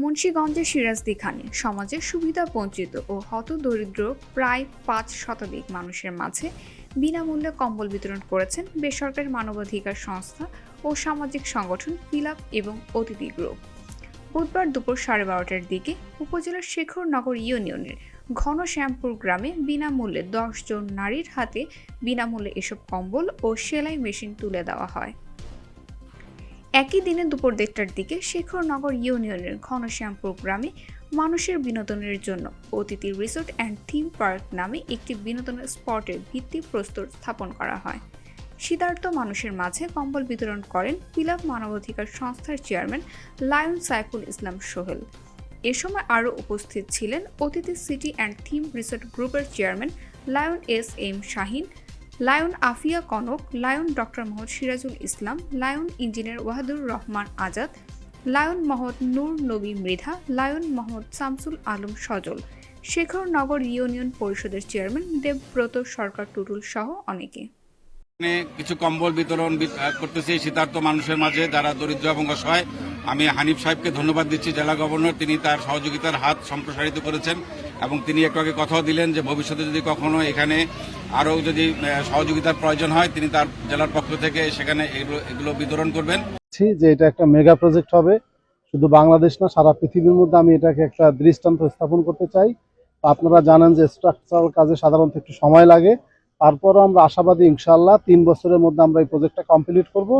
মুন্সীগঞ্জের সিরাজদি খানে সমাজের সুবিধা বঞ্চিত ও হতদরিদ্র প্রায় পাঁচ শতাধিক মানুষের মাঝে বিনামূল্যে কম্বল বিতরণ করেছেন বেসরকারি মানবাধিকার সংস্থা ও সামাজিক সংগঠন পিলাপ এবং অতিথি গ্রুপ। বুধবার দুপুর সাড়ে বারোটার দিকে উপজেলার শেখরনগর ইউনিয়নের ঘনশ্যামপুর গ্রামে বিনামূল্যে দশজন নারীর হাতে বিনামূল্যে এসব কম্বল ও সেলাই মেশিন তুলে দেওয়া হয়। একই দিনে দুপুর দেড়টার দিকে শেখরনগর ইউনিয়নের ঘনশ্যামপুর গ্রামে মানুষের বিনোদনের জন্য অতিথি রিসোর্ট অ্যান্ড থিম পার্ক নামে একটি বিনোদনের স্পটের ভিত্তি প্রস্তর স্থাপন করা হয়। শীতার্থ মানুষের মাঝে কম্বল বিতরণ করেন পিলাপ মানবাধিকার সংস্থার চেয়ারম্যান লায়ন সাইফুল ইসলাম সোহেল। এ সময় আরও উপস্থিত ছিলেন অতিথি সিটি অ্যান্ড থিম রিসোর্ট গ্রুপের chairman lion S M Shahin lion Afia Konok, lion doctor Mohammad Sirajul Islam, lion engineer Wahadur Rahman Azad, lion Mohammad Nur Nabi Mridha, lion Mohammad Shamsul Alam Sajal Shekharnagar union পরিষদের chairman Debabrata Sarkar Tutul সহ অনেকে। কিছু কম্বল বিতরণ করতেছি, শীতার্থ মানুষের মাঝে যারা দরিদ্র এবং অসহায়। আমি হানিফ সাহেবকে ধন্যবাদ দিচ্ছি, জেলা গভর্নর। তিনি তার সহযোগিতার হাত সম্প্রসারিত করেছেন এবং তিনি একটু আগে কথাও দিলেন যে ভবিষ্যতে যদি কখনো এখানে আরও যদি সহযোগিতার প্রয়োজন হয়, তিনি তার জেলার পক্ষ থেকে সেখানে এগুলো এগুলো বিতরণ করবেন। যে এটা একটা মেগা প্রজেক্ট হবে। শুধু বাংলাদেশ না, সারা পৃথিবীর মধ্যে আমি এটাকে একটা দৃষ্টান্ত স্থাপন করতে চাই। আপনারা জানেন যে স্ট্রাকচারাল কাজে সাধারণত একটু সময় লাগে। তারপরও আমরা আশাবাদী ইনশাল্লাহ তিন বছরের মধ্যে আমরা এই প্রজেক্টটা কমপ্লিট করব।